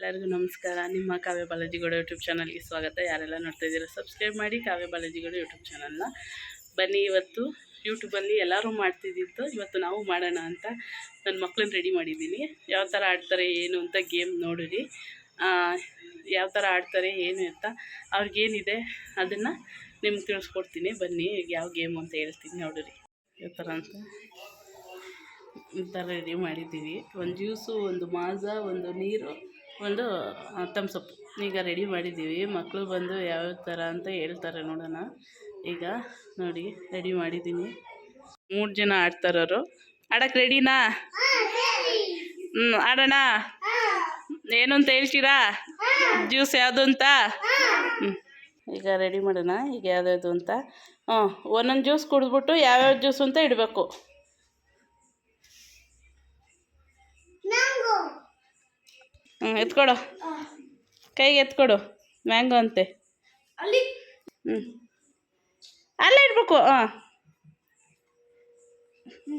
ಎಲ್ಲರಿಗೂ ನಮಸ್ಕಾರ. ನಿಮ್ಮ ಕಾವ್ಯ ಬಾಲಾಜಿಗೌಡ ಯೂಟ್ಯೂಬ್ ಚಾನಲ್ಗೆ ಸ್ವಾಗತ. ಯಾರೆಲ್ಲ ನೋಡ್ತಾ ಇದ್ದೀರಾ ಸಬ್ಸ್ಕ್ರೈಬ್ ಮಾಡಿ ಕಾವ್ಯ ಬಾಲಾಜಿಗೌಡ ಯೂಟ್ಯೂಬ್ ಚಾನಲ್ನ. ಬನ್ನಿ ಇವತ್ತು ಯೂಟ್ಯೂಬಲ್ಲಿ ಎಲ್ಲರೂ ಮಾಡ್ತಿದ್ದಿತ್ತು ಇವತ್ತು ನಾವು ಮಾಡೋಣ ಅಂತ ನನ್ನ ಮಕ್ಕಳನ್ನ ರೆಡಿ ಮಾಡಿದ್ದೀನಿ. ಯಾವ ಥರ ಆಡ್ತಾರೆ, ಏನು ಅಂತ ಗೇಮ್ ನೋಡಿರಿ. ಯಾವ ಥರ ಆಡ್ತಾರೆ, ಏನು ಅಂತ ಅವ್ರಿಗೇನಿದೆ ಅದನ್ನು ನಿಮ್ಗೆ ತಿಳಿಸ್ಕೊಡ್ತೀನಿ. ಬನ್ನಿ ಯಾವ ಗೇಮ್ ಅಂತ ಹೇಳ್ತೀನಿ ನೋಡಿರಿ. ಯಾವ ಥರ ಅಂತ? ಈ ಥರ ರೆಡಿ ಮಾಡಿದ್ದೀವಿ. ಒಂದು ಜ್ಯೂಸು, ಒಂದು ಮಾಜಾ, ಒಂದು ನೀರು. ಒಂದು ತಮ್ಸಪ್ ಈಗ ರೆಡಿ ಮಾಡಿದ್ದೀವಿ. ಮಕ್ಕಳು ಬಂದು ಯಾವ್ಯಾವ ಥರ ಅಂತ ಹೇಳ್ತಾರೆ ನೋಡೋಣ. ಈಗ ನೋಡಿ ರೆಡಿ ಮಾಡಿದ್ದೀನಿ. ಮೂರು ಜನ ಆಡ್ತಾರವರು ಆಡಕ್ಕೆ ರೆಡಿನಾ ಹ್ಞೂ ಆಡೋಣ. ಏನು ಅಂತ ಹೇಳ್ತೀರಾ? ಜ್ಯೂಸ್ ಯಾವುದು ಅಂತ? ಹ್ಞೂ ಈಗ ರೆಡಿ ಮಾಡೋಣ. ಈಗ ಯಾವ್ದು ಅಂತ. ಹ್ಞೂ ಒಂದೊಂದು ಜ್ಯೂಸ್ ಕುಡಿದ್ಬಿಟ್ಟು ಯಾವ್ಯಾವ ಜ್ಯೂಸ್ ಅಂತ ಇಡಬೇಕು. ಹ್ಞೂ ಎತ್ಕೊಡು. ಕೈಗೆ ಎತ್ಕೊಡು. ಮ್ಯಾಂಗೋ ಅಂತೆ. ಅಲ್ಲಿ. ಹ್ಞೂ ಅಲ್ಲೇ ಇಡ್ಬೇಕು ಹಾಂ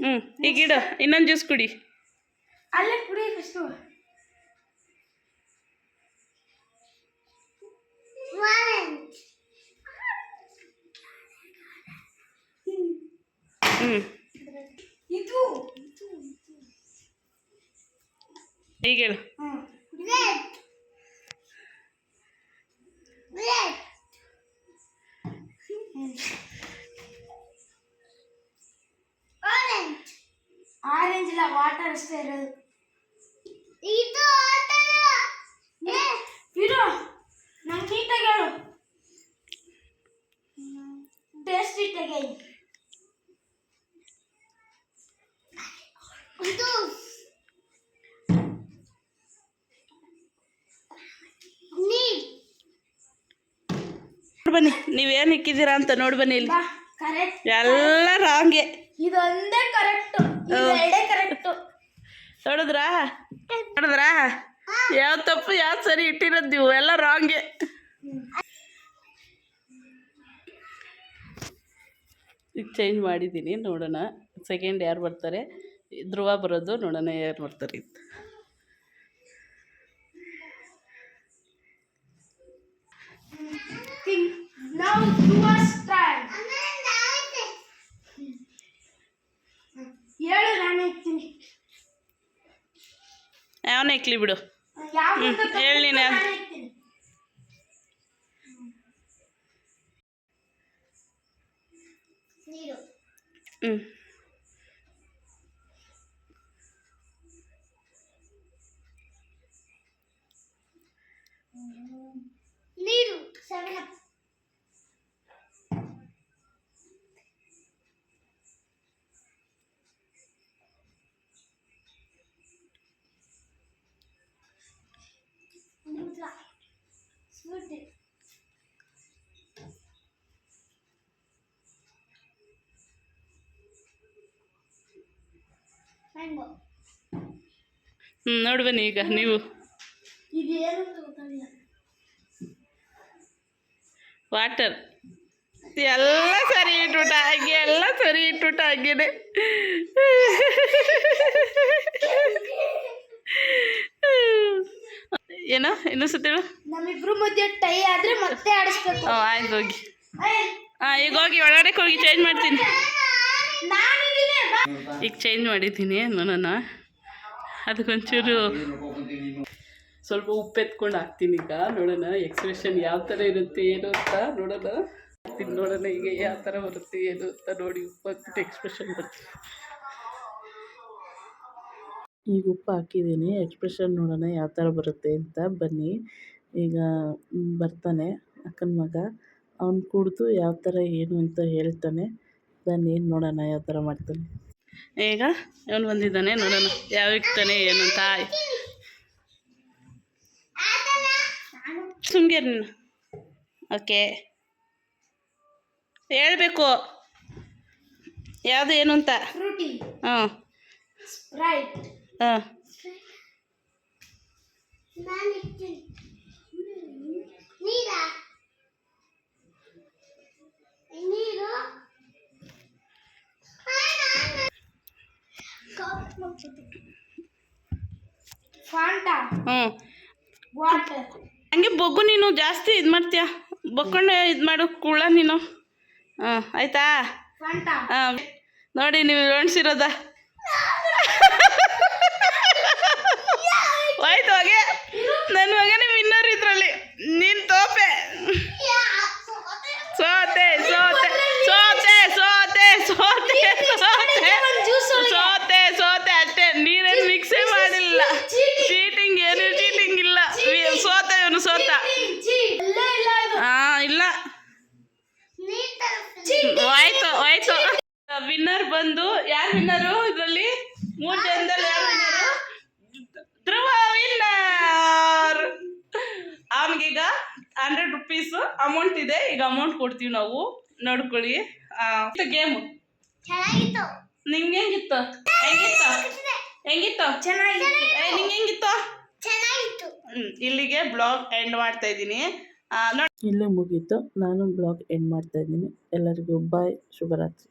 ಹ್ಞೂ ಈಗ ಇಡು. ಇನ್ನೊಂದು ಜ್ಯೂಸ್ ಕುಡಿ. ಅಲ್ಲೇ ಕುಡಿ ಫಸ್ಟು ಹ್ಞೂ ಈಗ ಹೇಳು ಅಷ್ಟೇ ಇರೋದು ಇದು ಇರು. ನಂಗೆ ನೀಟಾಗಿ ಹೇಳು. ಟೇಸ್ಟ್ ಇಟ್ಟಾಗೆ ಇದು. ಬನ್ನಿ ನೀವೇನು ಇಕ್ಕಿದ್ದೀರಾ ಅಂತ ನೋಡಿ ಬನ್ನಿ ಇಲ್ಲಿ. ಕರೆಕ್ಟ್ ಎಲ್ಲ ರಾಂಗೆ ಇದೊಂದೇ ಕರೆಕ್ಟ್ ಎರಡೇ ಕರೆಕ್ಟ್ ನೋಡಿದ್ರಾ ನೋಡಿದ್ರಾ ಯಾವ ತಪ್ಪು ಯಾವ ಸರಿ ಇಟ್ಟಿರೋದು ನೀವು? ಎಲ್ಲ ರಾಂಗೆ ಈಗ ಚೇಂಜ್ ಮಾಡಿದ್ದೀನಿ ನೋಡೋಣ. ಸೆಕೆಂಡ್ ಯಾರು ಬರ್ತಾರೆ? ಧ್ರುವ ಬರೋದು ನೋಡೋಣ ಯಾರು ಬರ್ತಾರೆ ಯಾವನೇ ಇಕ್ಲಿ ಬಿಡು. ಹ್ಞೂ ಹೇಳಿ ನೀನು. ಹ್ಞೂ ಹ್ಞೂ ನೋಡಿ ಬನ್ನಿ ಈಗ ನೀವು. ವಾಟರ್ ಎಲ್ಲ ಸರಿ ಇಟ್ಬಿಟ್ಟ ಹಾಗೆ ಎಲ್ಲ ಸರಿ ಇಟ್ಬಿಟ್ಟ ಹಾಗೇನೆ. ಏನೋ ಇನ್ನೊಂದ್ಸತಿ ಹೇಳು. ನಮ್ಮಿಬ್ರು ಮಧ್ಯೆ ಟೈ ಆದ್ರೆ ಮತ್ತೆ ಆಡಿಸ್ಬೇಕು. ಆಯ್ತು ಹೋಗಿ. ಹಾಂ ಈಗ ಹೋಗಿ ಒಳಗಡೆ ಹೋಗಿ ಚೇಂಜ್ ಮಾಡ್ತೀನಿ. ಈಗ ಚೇಂಜ್ ಮಾಡಿದ್ದೀನಿ ನನ್ನ ಅದಕ್ಕೊಂಚೂರು ಸ್ವಲ್ಪ ಉಪ್ಪು ಎತ್ಕೊಂಡು ಹಾಕ್ತೀನಿ ಈಗ. ನೋಡೋಣ ಎಕ್ಸ್ಪ್ರೆಷನ್ ಯಾವ ಥರ ಇರುತ್ತೆ, ಏನು ಅಂತ ನೋಡೋಣ. ನೋಡೋಣ ಈಗ ಯಾವ ಥರ ಬರುತ್ತೆ, ಏನು ಅಂತ ನೋಡಿ ಉಪ್ಪು ಹಾಕ್ಬಿಟ್ಟು ಎಕ್ಸ್ಪ್ರೆಷನ್ ಬರ್ತೀನಿ ಈಗ ಉಪ್ಪು ಹಾಕಿದ್ದೀನಿ. ಎಕ್ಸ್ಪ್ರೆಷನ್ ನೋಡೋಣ ಯಾವ ಥರ ಬರುತ್ತೆ ಅಂತ. ಬನ್ನಿ. ಈಗ ಬರ್ತಾನೆ ಅಕ್ಕನ ಮಗ. ಅವ್ನು ಕುಡಿದು ಯಾವ ಥರ ಏನು ಅಂತ ಹೇಳ್ತಾನೆ. ಬನ್ನಿ ನೋಡೋಣ ಯಾವ ಥರ ಮಾಡ್ತಾನೆ. ಈಗ ಇವನು ಬಂದಿದ್ದಾನೆ ನೋಡೋಣ. ಯಾವ ಇಕ್ತಾನೆ ಏನು ಅಂತ. ಸುಮ್ಗೆ ನೀನು. ಓಕೆ. ಹೇಳ್ಬೇಕು. ಯಾವುದು ಏನು ಅಂತ. ಹ್ಞೂ. ಹಾಂ ಹಾಂ ಹ್ಞೂ. ಹಂಗೆ ಬೊಗ್ಗು ನೀನು ಜಾಸ್ತಿ ಇದು ಮಾಡ್ತೀಯ? ಬೊಕ್ಕೊಂಡೆ ಇದು ಮಾಡು ಕುಳ್ಳ ನೀನು. ಹಾಂ ಆಯ್ತಾ? ಹಾಂ ನೋಡಿ ನೀವು ಎಣ್ಸಿರೋದ? ವಿನ್ನರ್ ಬಂದು ಯಾರು ವಿನ್ನರು ಇದರಲ್ಲಿ? ಮೂರು ಜನದಲ್ಲಿ ಯಾರು ವಿನ್ನರು ಧ್ರುವ ವಿನ್ನರ್ ಅವನಿಗೀಗ ಹಂಡ್ರೆಡ್ ರುಪೀಸ್ ಅಮೌಂಟ್ ಇದೆ. ಈಗ ಅಮೌಂಟ್ ಕೊಡ್ತೀವಿ ನಾವು. ನೋಡ್ಕೊಳ್ಳಿ. ಗೇಮ್ ಚೆನ್ನಾಗಿತ್ತು. ನಿಂಗೆ ಹೆಂಗಿತ್ತು? ಹೆಂಗಿತ್ತು? ಹೆಂಗಿತ್ತು? ಚೆನ್ನಾಗಿತ್ತು. ಏ ನಿಂಗೆ ಹೆಂಗಿತ್ತು? ಚೆನ್ನಾಗಿತ್ತು. ಇಲ್ಲಿಗೆ ಬ್ಲಾಗ್ ಎಂಡ್ ಮಾಡ್ತಾ ಇದ್ದೀನಿ. ನೋಡಿ ಇಲ್ಲೇ ಮುಗೀತು. ನಾನು ಬ್ಲಾಗ್ ಎಂಡ್ ಮಾಡ್ತಾ ಇದ್ದೀನಿ. ಎಲ್ಲರಿಗೂ ಬಾಯ್ ಶುಭರಾತ್ರಿ.